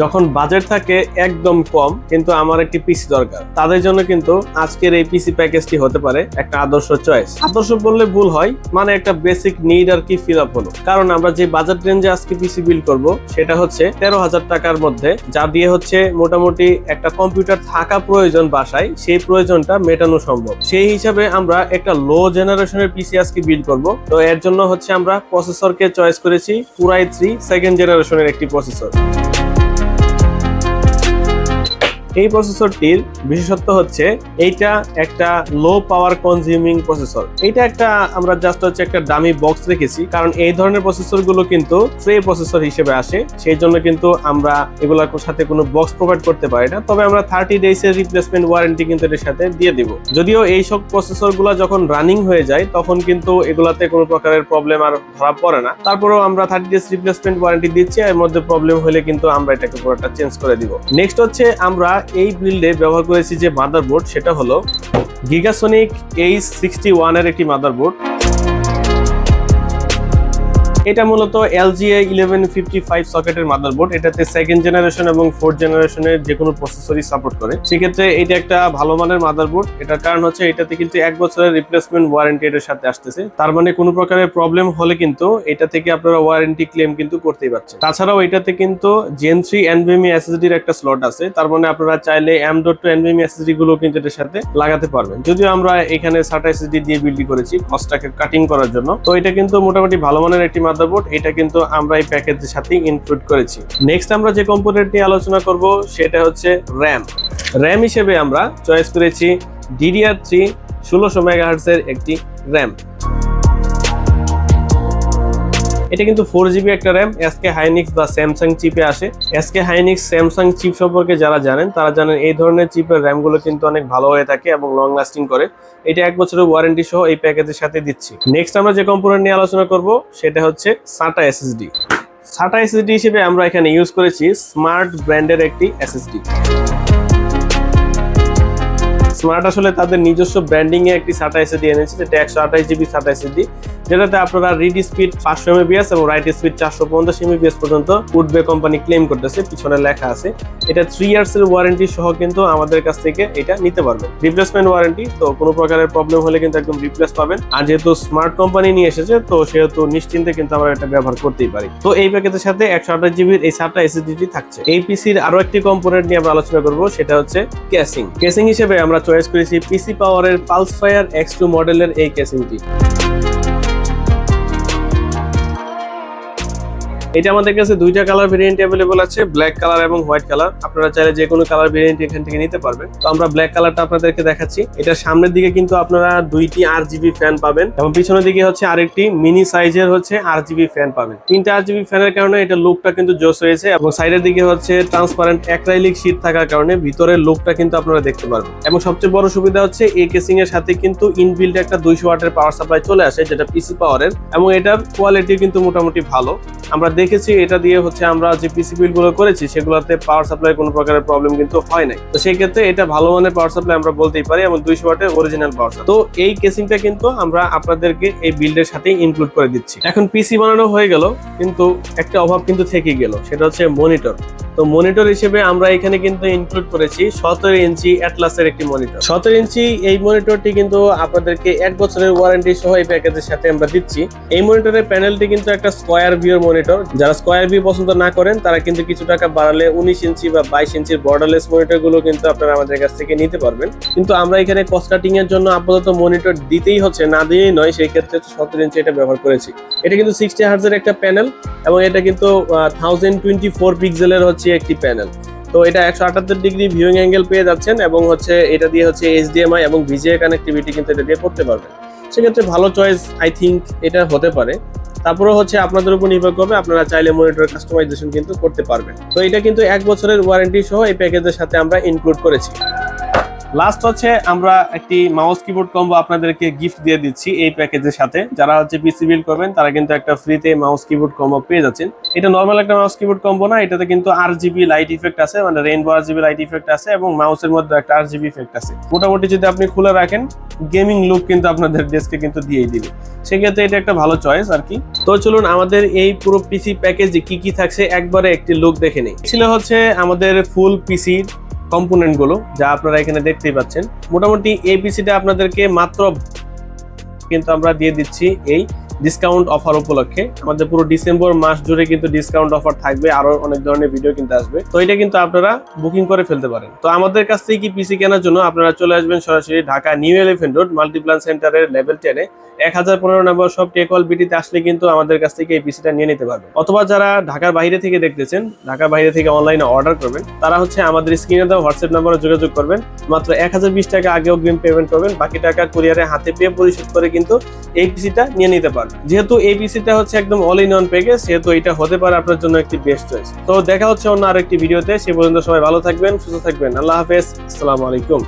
যখন বাজেট থাকে একদম কম, কিন্তু আমার একটি পিসি দরকার। তাদের জন্য কিন্তু আজকের এই পিসি প্যাকেজটি হতে পারে একটা আদর্শ চয়েস আদর্শ বললে ভুল হয় মানে একটা বেসিক নিড আর কি ফিল আপ হলো। কারণ আমরা যে বাজেট রেঞ্জে আজকে পিসি বিল করব, সেটা হচ্ছে তেরো হাজার টাকার মধ্যে, যা দিয়ে হচ্ছে মোটামুটি একটা কম্পিউটার থাকা প্রয়োজন বাসায়, সেই প্রয়োজনটা মেটানো সম্ভব। সেই হিসাবে আমরা একটা লো জেনারেশনের পিসি আজকে বিল করব। তো এর জন্য হচ্ছে আমরা প্রসেসরকে চয়েস করেছি পুরাই থ্রি সেকেন্ড জেনারেশনের একটি প্রসেসর এই প্রসেসরটির বিশেষত্ব হচ্ছে এইটা একটা লো পাওয়ার কনজিউমিং প্রসেসর এটা একটা, আমরা জাস্ট হচ্ছে একটা দামি বক্স রেখেছি, কারণ এই ধরনের প্রসেসরগুলো কিন্তু ফ্রি প্রসেসর হিসেবে আসে, সেই জন্য কিন্তু আমরা এগুলোর সাথে কোনো বক্স প্রোভাইড করতে পারি না। তবে আমরা থার্টি ডেজ এর রিপ্লেসমেন্ট ওয়ারেন্টি কিন্তু এর সাথে দিয়ে দিব। যদিও এই সব প্রসেসরগুলো যখন রানিং হয়ে যায়, তখন কিন্তু এগুলাতে কোনো প্রকারের প্রবলেম আর ধরা পড়ে না। তারপরেও আমরা থার্টি ডেজ রিপ্লেসমেন্ট ওয়ারেন্টি দিচ্ছি এর মধ্যে প্রবলেম হলে কিন্তু আমরা এটাকে পুরোটা চেঞ্জ করে দিব। নেক্সট হচ্ছে আমরা এই বিল্ডে ব্যবহার করেছি যে মাদারবোর্ড সেটা হলো গিগাসনিক এইচ সিক্সটি ওয়ানের একটি মাদারবোর্ড এটা মূলত এলজিএ ইলেভেন ফিফটি ফাইভ সকেটের মাদারবোর্ড এটাতে সেকেন্ড জেনারেশন এবং ফোর্থ জেনারেশনের যে কোনো প্রসেসরই সাপোর্ট করে। সেক্ষেত্রে এটা একটা ভালো মানের মাদারবোর্ড এটার কারণ হচ্ছে এটাতে কিন্তু এক বছরের রিপ্লেসমেন্ট ওয়ারেন্টি এটার সাথে আসতেছে। তার মানে কোনো প্রকারের প্রবলেম হলে কিন্তু এটা থেকে আপনারা ওয়ারেন্টি ক্লেম কিন্তু করতেই পারছেন। তাছাড়াও এটাতে কিন্তু জেন থ্রি এনভিএমই এসএসডির একটা স্লট আছে। তার মানে আপনারা চাইলে M dot two NVMe SSD গুলো কিন্তু এটার সাথে লাগাতে পারবেন। যদিও আমরা এখানে সাটা এসএসডি দিয়ে বিল্ডিং করেছি কস্টটাকে কাটিং করার জন্য। তো এটা কিন্তু মোটামুটি ভালো মানের একটি মাদারবোর্ড এটা কিন্তু আমরা এই প্যাকেজের সাথে ইনক্লুড করেছি। নেক্সট আমরা যে কম্পোনেন্ট নিয়ে আলোচনা করব, সেটা হচ্ছে র্যাম র্যাম হিসেবে আমরা চয়েস করেছি ডিডিআর থ্রি ষোলোশো মেগাহার্সের একটি র্যাম এটা কিন্তু ফোর জিবি একটা র্যাম এসকে হাইনিক্স বা স্যামসাং চিপে আসে। এসকে হাইনিক্স স্যামসাং চিপ সম্পর্কে যারা জানেন, তারা জানেন এই ধরনের চিপের র্যামগুলো কিন্তু অনেক ভালো হয়ে থাকে এবং লং লাস্টিং করে। এটা এক বছরের ওয়ারেন্টি সহ এই প্যাকেজের সাথে দিচ্ছি। নেক্সট আমরা যে কম্পোনেন্ট নিয়ে আলোচনা করব, সেটা হচ্ছে সাটা এসএসডি সাটা এসএসডি হিসেবে আমরা এখানে ইউজ করেছি স্মার্ট ব্র্যান্ডের একটি এসএসডি স্মার্ট আসলে তাদের নিজস্ব ব্র্যান্ডিং এ একটি সাটা এসএসডি এনেছে, যেটা একশো আঠাশ জিবি সাটা এসএসডি যেটাতে আপনারা রিড স্পিড পাঁচশো এমবিএস এবং রাইট স্পিড চারশো পঞ্চাশ এমবিএস পর্যন্ত উঠবে কোম্পানি ক্লেম করতেছে, পিছনে লেখা আছে। এটা থ্রি ইয়ার্স এর ওয়ারেন্টি সহ কিন্তু আমাদের কাছ থেকে এটা নিতে পারবেন। রিপ্লেসমেন্ট ওয়ারেন্টি তো কোনো প্রকারের প্রবলেম হলে কিন্তু একদম রিপ্লেস পাবেন। আর যেহেতু স্মার্ট কোম্পানি নিয়ে এসেছে, তো সেহেতু নিশ্চিন্তে কিন্তু আমরা এটা ব্যবহার করতেই পারি। তো এই প্যাকেজের সাথে একশো আঠাশ জিবির এই সাতটা এসএসডি থাকছে। এই পিসির আরও একটি কম্পোনেন্ট নিয়ে আমরা আলোচনা করব, সেটা হচ্ছে কেসিং কেসিং হিসেবে আমরা চয়েস করেছি পিসি পাওয়ারের পালস ফায়ার এক্স টু মডেলের এই কেসিংটি এটা আমাদের কাছে দুইটা কালার ভেরিয়েন্ট অ্যাভেলেবল আছে ব্ল্যাক কালার এবং হোয়াইট কালার আপনারা চাইলে যে কোনো কালার ভেরিয়েন্ট এখান থেকে নিতে পারবেন। তো আমরা ব্ল্যাক কালারটা আপনাদেরকে দেখাচ্ছি। এটা সামনের দিকে কিন্তু আপনারা দুইটি আর জিবি ফ্যান পাবেন এবং পিছনের দিকে হচ্ছে আরেকটি মিনি সাইজের হচ্ছে আর জিবি ফ্যান পাবেন। তিনটা আর জিবি ফ্যানের কারণে এটা লুকটা কিন্তু জোস হয়েছে এবং সাইডের দিকে হচ্ছে ট্রান্সপারেন্ট অ্যাক্রাইলিক শীট থাকার কারণে ভিতরের লুকটা কিন্তু আপনারা দেখতে পারবেন। এবং সবচেয়ে বড় সুবিধা হচ্ছে এই কেসিং এর সাথে কিন্তু ইনবিল্ড একটা দুইশো ওয়াটের পাওয়ার সাপ্লাই চলে আসে, যেটা পিসি পাওয়ারের এবং এটার কোয়ালিটি কিন্তু মোটামুটি ভালো। আমরা দেখেছি, এটা দিয়ে হচ্ছে আমরা যে পিসি বিলগুলো করেছি, সেগুলোতে পাওয়ার সাপ্লাই কোনো প্রকারের প্রবলেম কিন্তু হয় নাই। তো সেই ক্ষেত্রে এটা ভালো মানের পাওয়ার সাপ্লাই আমরা বলতেই পারি এবং দুইশো ওয়াটের অরিজিনাল পাওয়ার তো এই কেসিংটা কিন্তু আমরা আপনাদেরকে এই বিল্ডের সাথে ইনক্লুড করে দিচ্ছি। এখন পিসি বানানো হয়ে গেল, কিন্তু একটা অভাব কিন্তু থেকে গেল, সেটা হচ্ছে মনিটর তো মনিটর হিসেবে আমরা এখানে কিন্তু ইনক্লুড করেছি সতেরো ইঞ্চি অ্যাটলাসের একটি মনিটর সতেরো ইঞ্চি এই মনিটরটি কিন্তু আপনাদেরকে এক বছরের ওয়ারেন্টি সহ এই প্যাকেজের সাথে আমরা দিচ্ছি। এই মনিটরের প্যানেলটি কিন্তু একটা স্কোয়ার ভিউর মনিটর যারা স্কোয়ার ভিউ পছন্দ না করেন, তারা কিন্তু কিছু টাকা বাড়ালে উনিশ ইঞ্চি বা বাইশ ইঞ্চির বর্ডারলেস মনিটরগুলো কিন্তু আপনারা আমাদের কাছ থেকে নিতে পারবেন। কিন্তু আমরা এখানে কস্ট কাটিং এর জন্য আপাতত মনিটর দিতেই হচ্ছে, না দিয়েই নয়, সেই ক্ষেত্রে সতেরো ইঞ্চি এটা ব্যবহার করেছি। এটা কিন্তু সিক্সটি হার্জের একটা প্যানেল এবং এটা কিন্তু থাউজেন্ড টোয়েন্টি ফোর পিক্সেলের হচ্ছে একটি প্যানেল। তো এটা একশো আটাত্তর ডিগ্রি ভিউইং অ্যাঙ্গেল পেয়ে যাচ্ছেন এবং হচ্ছে এটা দিয়ে হচ্ছে এইচডিএমআই এবং ভিজিএ কানেক্টিভিটি কিন্তু এটা দিয়ে করতে পারবেন। সেক্ষেত্রে ভালো চয়েস আই থিঙ্ক এটা হতে পারে। তারপরে হচ্ছে আপনাদের উপর নির্ভর করবে, আপনারা চাইলে মনিটর কাস্টমাইজেশন কিন্তু করতে পারবেন। তো এটা কিন্তু এক বছরের ওয়ারেন্টি সহ এই প্যাকেজের সাথে আমরা ইনক্লুড করেছি। লাস্ট হচ্ছে আমরা একটি মাউস কিবোর্ড কম্বো আপনাদেরকে গিফট দিয়ে দিচ্ছি এই প্যাকেজের সাথে। যারা হচ্ছে পিসি বিল করবেন, তারা কিন্তু একটা ফ্রিতে মাউস কিবোর্ড কম্বো পেয়ে যাচ্ছেন। এটা নর্মাল একটা মাউস কিবোর্ড কম্বো না, এটাতে কিন্তু আর জিবি লাইট ইফেক্ট আছে মানে rainbow R GB light effect আছে এবং মাউসের মধ্যে একটা আর জিবি ইফেক্ট আছে। মোটামুটি যদি আপনি খুলে রাখেন গেমিং লুক কিন্তু আপনাদের ডেস্কে কিন্তু দিয়েই দিবে। সেক্ষেত্রে এটা একটা ভালো চয়েস আর কি। তো চলুন, আমাদের এই পুরো পিসি প্যাকেজে কি কি থাকছে, একবারে একটি লুক দেখে নেই। ছিল হচ্ছে আমাদের ফুল পিসির কম্পোনেন্টগুলো যা আপনারা এখানে দেখতেই পাচ্ছেন। মোটামুটি এই পিসিটা আপনাদেরকে মাত্র কিন্তু আমরা দিয়ে দিচ্ছি এই ডিসকাউন্ট অফার উপলক্ষে। আমাদের পুরো ডিসেম্বর মাস জুড়ে কিন্তু ডিসকাউন্ট অফার থাকবে, আরও অনেক ধরনের ভিডিও কিন্তু আসবে। তো এটা কিন্তু আপনারা বুকিং করে ফেলতে পারেন। তো আমাদের কাছ থেকে কি পিসি কেনার জন্য আপনারা চলে আসবেন সরাসরি Dhaka new elephant road Multiplan সেন্টারের লেভেল টেনে এক হাজার পনেরো নম্বর সব টেকল বিটিতে আসলে কিন্তু আমাদের কাছ থেকে এই পিসিটা নিয়ে নিতে পারবেন। অথবা যারা ঢাকার বাইরে থেকে দেখতেছেন, ঢাকার বাইরে থেকে অনলাইনে অর্ডার করবেন, তারা হচ্ছে আমাদের স্ক্রিনে দেওয়া হোয়াটসঅ্যাপ নাম্বারে যোগাযোগ করবেন। মাত্র এক হাজার বিশ টাকা আগে অগ্রিম পেমেন্ট করবেন, বাকি টাকা কুরিয়ারে হাতে পেয়ে পরিশোধ করে কিন্তু এই পিসিটা নিয়ে নিতে পারবেন। যেহেতু এই পিসিটা হচ্ছে একদম অল ইন অন প্যাকেজ সেহেতু এটা হতে পারে আপনার জন্য একটি বেস্ট চয়েস তো দেখা হচ্ছে অন্য আরেকটি ভিডিওতে, সে পর্যন্ত সবাই ভালো থাকবেন, সুস্থ থাকবেন। আল্লাহ হাফেজ, আসসালামু আলাইকুম।